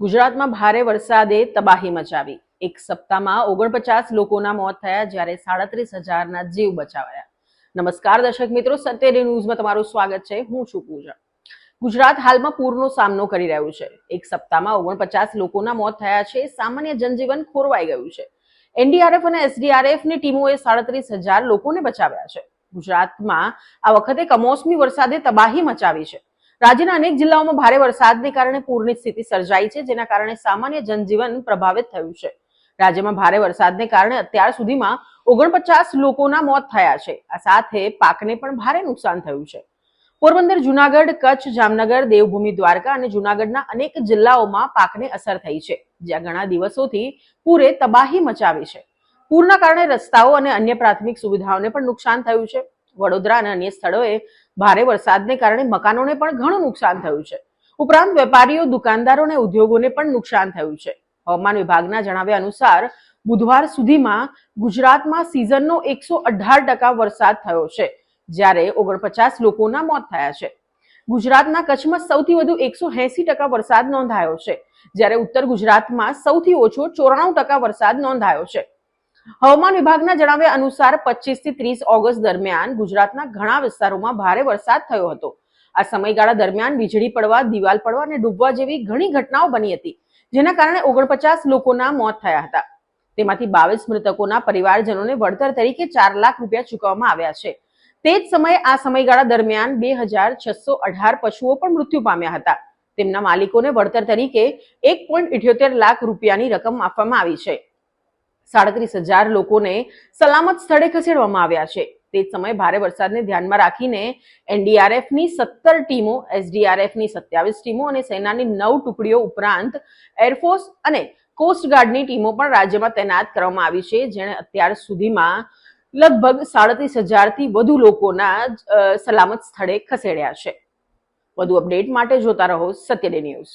ગુજરાતમાં ભારે વરસાદે તબાહી મચાવી. એક સપ્તાહમાં ઓગણપચાસ લોકોના મોત થયા, જ્યારે સાડત્રીસ હજારના જીવ બચાવાયા. નમસ્કાર દર્શક મિત્રો સત્યરી ન્યૂઝમાં તમારું સ્વાગત છે. હું છું પૂજા. ગુજરાત હાલમાં પૂરનો સામનો કરી રહ્યું છે. એક સપ્તાહમાં ઓગણપચાસ લોકોના મોત થયા છે. સામાન્ય જનજીવન ખોરવાઈ ગયું છે. એનડીઆરએફ અને એસડીઆરએફની ટીમોએ સાડત્રીસ હજાર લોકોને બચાવ્યા છે. ગુજરાતમાં આ વખતે કમોસમી વરસાદે તબાહી મચાવી છે. રાજ્યના અનેક જિલ્લાઓમાં ભારે વરસાદને કારણે પૂરની સ્થિતિ સર્જાઈ છે, જેના કારણે સામાન્ય જનજીવન પ્રભાવિત થયું છે. રાજ્યમાં ભારે વરસાદને કારણે અત્યાર સુધીમાં ઓગણપચાસ લોકોના મોત થયા છે. આ સાથે પાકને પણ ભારે નુકસાન થયું છે. પોરબંદર, જુનાગઢ, કચ્છ, જામનગર, દેવભૂમિ, દ્વારકા અને જુનાગઢના અનેક જિલ્લાઓમાં પાકને અસર થઈ છે, જ્યાં ઘણા દિવસોથી પૂરે તબાહી મચાવી છે. પૂરના કારણે રસ્તાઓ અને અન્ય પ્રાથમિક સુવિધાઓને પણ નુકસાન થયું છે. વડોદરા અને અન્ય સ્થળોએ ભારે વરસાદને કારણે મકાનોને પણ ઘણું નુકસાન થયું છે. ઉપરાંત વેપારીઓ, દુકાનદારો અને ઉદ્યોગોને પણ નુકસાન થયું છે. હવામાન વિભાગના જણાવ્યા અનુસાર બુધવાર સુધીમાં ગુજરાતમાં સિઝનનો એકસો અઢાર ટકા વરસાદ થયો છે, જ્યારે ઓગણપચાસ લોકોના મોત થયા છે. ગુજરાતના કચ્છમાં સૌથી વધુ એકસો એસી ટકા વરસાદ નોંધાયો છે, જ્યારે ઉત્તર ગુજરાતમાં સૌથી ઓછો ચોરાણું ટકા વરસાદ નોંધાયો છે. હવામાન વિભાગના જણાવ્યા અનુસાર પચીસથી ત્રીસ ઓગસ્ટ દરમિયાન ગુજરાતના ઘણા વિસ્તારોમાં ભારે વરસાદ થયો હતો. આ સમયગાળા દરમિયાન વીજળી પડવા, દિવાલ પડવા અને ડૂબવા જેવી ઘણી ઘટનાઓ બની હતી, જેના કારણે ઓગણપચાસ લોકોના મોત થયા હતા. તેમાંથી બાવીસ મૃતકોના પરિવારજનોને વળતર તરીકે ચાર લાખ રૂપિયા ચૂકવવામાં આવ્યા છે. તે જ સમયે આ સમયગાળા દરમિયાન બે હજાર છસો અઢાર પશુઓ પણ મૃત્યુ પામ્યા હતા. તેમના માલિકોને વળતર તરીકે એક લાખ રૂપિયાની રકમ આપવામાં આવી છે. સાડત્રીસ હજાર લોકોને સલામત સ્થળે ખસેડવામાં આવ્યા છે. તે જ સમયે ભારે વરસાદને ધ્યાનમાં રાખીને એનડીઆરએફની સત્તર ટીમો, એસડીઆરએફની સત્યાવીસ ટીમો અને સેનાની નવ ટુકડીઓ ઉપરાંત એરફોર્સ અને કોસ્ટગાર્ડની ટીમો પણ રાજ્યમાં તૈનાત કરવામાં આવી છે, જેણે અત્યાર સુધીમાં લગભગ સાડત્રીસ હજારથી વધુ લોકોના સલામત સ્થળે ખસેડ્યા છે. વધુ અપડેટ માટે જોતા રહો સત્યડે ન્યૂઝ.